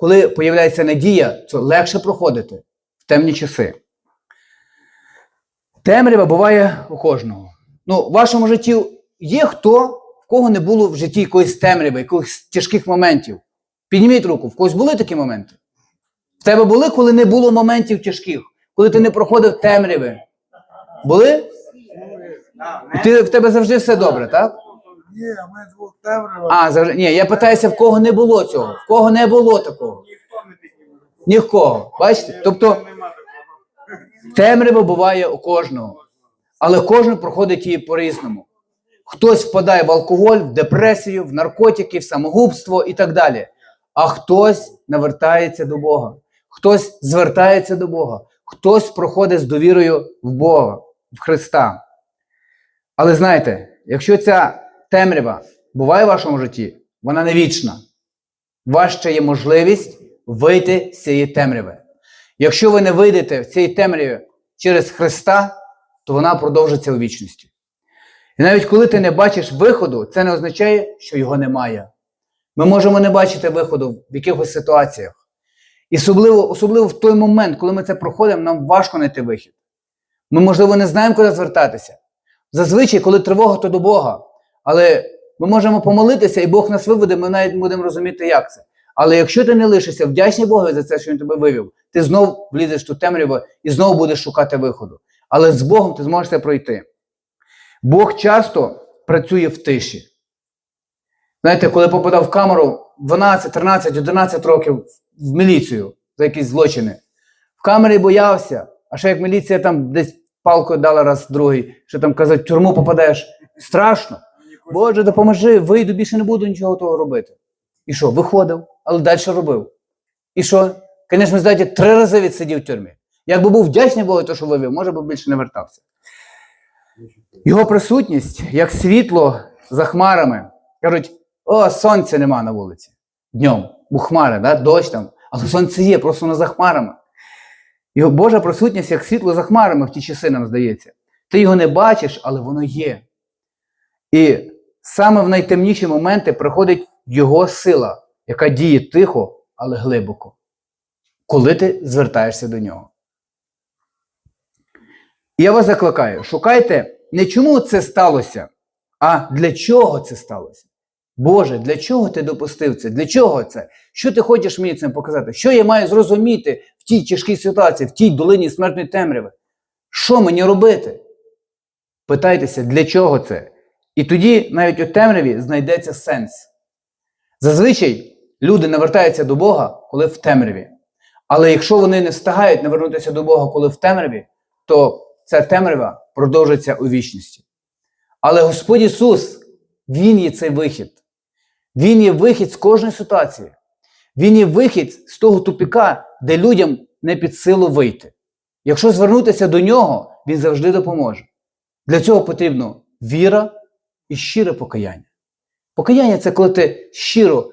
коли появляється надія, то легше проходити в темні часи. Темрява буває у кожного. Ну, в вашому житті є хто, в кого не було в житті якоїсь темряви, якихось тяжких моментів. Підніміть руку, в когось були такі моменти? В тебе були, коли не було моментів тяжких, коли ти не проходив темряви? Були? Ти, в тебе завжди все добре, так? Ні, ми двох темрява. А, завжди. Ні, я питаюся, в кого не було цього, в кого не було такого. Ніхто не підніме. Ні в кого. Бачите? Тобто темрява буває у кожного, але кожен проходить її по-різному. Хтось впадає в алкоголь, в депресію, в наркотики, в самогубство і так далі. А хтось навертається до Бога, хтось звертається до Бога, хтось проходить з довірою в Бога, в Христа. Але знаєте, якщо ця темрява буває в вашому житті, вона не вічна. Ще є можливість вийти з цієї темряви. Якщо ви не вийдете в цій темряві через Христа, то вона продовжиться у вічності. І навіть коли ти не бачиш виходу, це не означає, що його немає. Ми можемо не бачити виходу в якихось ситуаціях. І особливо, особливо в той момент, коли ми це проходимо, нам важко знайти вихід. Ми, можливо, не знаємо, куди звертатися. Зазвичай, коли тривога, то до Бога. Але ми можемо помолитися, і Бог нас виведе, ми навіть будемо розуміти, як це. Але якщо ти не лишишся вдячний Богові за це, що він тебе вивів, ти знов влізеш в ту темряву і знову будеш шукати виходу. Але з Богом ти зможеш це пройти. Бог часто працює в тиші. Знаєте, коли попадав в камеру 12, 13, 11 років в міліцію за якісь злочини, в камері боявся, а ще як міліція там десь палкою дала раз другий, що там казати, в тюрму попадеш. Страшно. Боже, допоможи, вийду, більше не буду нічого того робити. І що, виходив, але далі робив. І що? Звісно, знаєте, три рази відсидів в тюрмі. Якби був вдячний Богу, то що вивів, може би більше не вертався. Його присутність, як світло за хмарами. Кажуть, о, сонця нема на вулиці. Днем, бо хмари, да? дощ там, але сонце є, просто воно за хмарами. Його Божа присутність, як світло за хмарами в ті часи, нам здається. Ти його не бачиш, але воно є. І саме в найтемніші моменти приходить його сила, яка діє тихо, але глибоко, коли ти звертаєшся до нього. І я вас закликаю, шукайте не чому це сталося, а для чого це сталося. Боже, для чого ти допустив це? Для чого це? Що ти хочеш мені цим показати? Що я маю зрозуміти в тій тяжкій ситуації, в тій долині смертної темряви? Що мені робити? Питайтеся, для чого це? І тоді навіть у темряві знайдеться сенс. Зазвичай люди навертаються до Бога, коли в темряві. Але якщо вони не встигають навернутися до Бога, коли в темряві, то ця темрява продовжиться у вічності. Але Господь Ісус, Він є цей вихід. Він є вихід з кожної ситуації. Він є вихід з того тупіка, де людям не під силу вийти. Якщо звернутися до нього, Він завжди допоможе. Для цього потрібно віра і щире покаяння. Покаяння це коли ти щиро,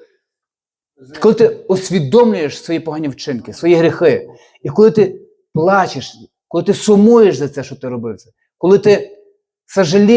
коли ти усвідомлюєш свої погані вчинки, свої гріхи. І коли ти плачеш, коли ти сумуєш за це, що ти робив це, коли ти сожалієш.